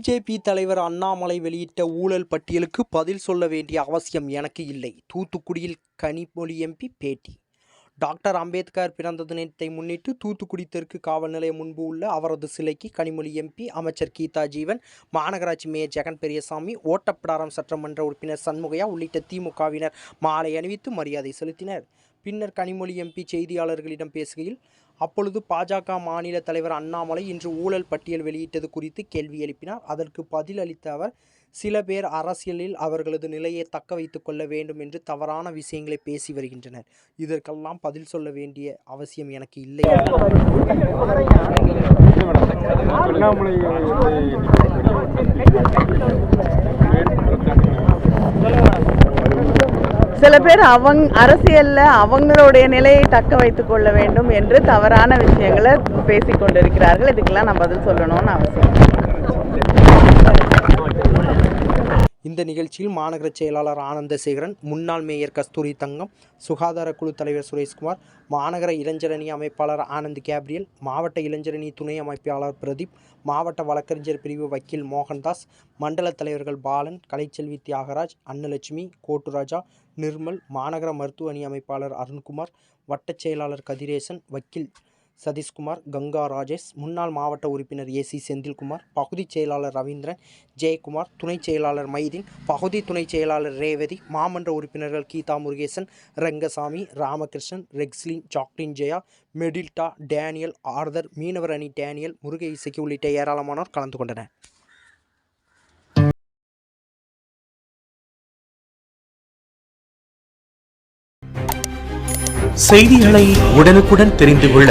BJP தலைவர் அண்ணாமலை வெளியிட்ட ஊழல் பட்டியலுக்கு பதில் சொல்ல வேண்டிய அவசியம் எனக்கு இல்லை. தூத்துக்குடியில் கனிமொழி எம்பி பேட்டி. டாக்டர் அம்பேத்கர் பிறந்த தினத்தை முன்னிட்டு தூத்துக்குடி தெற்கு காவல் நிலையம் முன்பு உள்ள அவரது சிலைக்கு கனிமொழி எம்பி அமைச்சர் கீதா ஜீவன் மாநகராட்சி மேயர் ஜெகன் பெரியசாமி ஓட்டப்பிடாரம் சட்டமன்ற உறுப்பினர் சண்முகையா உள்ளிட்ட திமுகவினர் மாலை அணிவித்து மரியாதை செலுத்தினர். பின்னர் கனிமொழி எம்பி செய்தியாளர்களிடம் பேசுகையில் அப்பொழுது பாஜக மாநில தலைவர் அண்ணாமலை இன்று ஊழல் பட்டியல் வெளியிட்டது குறித்து கேள்வி எழுப்பினார். அதற்கு பதில் அளித்த அவர் சில பேர் அரசியலில் அவர்களது நிலையை தக்க வைத்துக் கொள்ள வேண்டும் என்று தவறான விஷயங்களை பேசி வருகின்றனர். இதற்கெல்லாம் பதில் சொல்ல வேண்டிய அவசியம் எனக்கு இல்லை. அண்ணாமலை சில பேர் அவங்க அரசியல்ல அவங்களுடைய நிலையை தக்க வைத்துக் கொள்ள வேண்டும் என்று தவறான விஷயங்களை பேசிக்கொண்டிருக்கிறார்கள் இதுக்கெல்லாம் நான் பதில் சொல்லணும்னு அவசியம் இந்த நிகழ்ச்சியில் மாநகர செயலாளர் ஆனந்தசேகரன் முன்னாள் மேயர் கஸ்தூரி தங்கம் சுகாதார குழு தலைவர் சுரேஷ்குமார் மாநகர இளைஞரணி அமைப்பாளர் ஆனந்த் கேப்ரியல் மாவட்ட இளைஞரணி துணை அமைப்பாளர் பிரதீப் மாவட்ட வழக்கறிஞர் பிரிவு வக்கீல் மோகன்தாஸ் மண்டல தலைவர்கள் பாலன் கலைச்செல்வி தியாகராஜ் அன்னலட்சுமி கோட்டுராஜா நிர்மல் மாநகர மருத்துவ அணி அமைப்பாளர் அருண்குமார் வட்டச் செயலாளர் கதிரேசன் வக்கீல் சதீஷ்குமார் கங்கா ராஜேஷ் முன்னாள் மாவட்ட உறுப்பினர் ஏசி செந்தில்குமார் பகுதி செயலாளர் ரவீந்திரன் ஜெயக்குமார் துணை செயலாளர் மைதீன் பகுதி துணை செயலாளர் ரேவதி மாமன்ற உறுப்பினர்கள் கீதா முருகேசன் ரங்கசாமி ராமகிருஷ்ணன் ரெக்ஸ்லின் சாக்லின் ஜெயா மெடில்டா டேனியல் ஆர்தர் மீனவர் அணி டேனியல் முருகை இசைக்கு உள்ளிட்ட ஏராளமானோர் கலந்து கொண்டனர். செய்திகளை உடனுக்குடன் தெரிந்து கொள்ள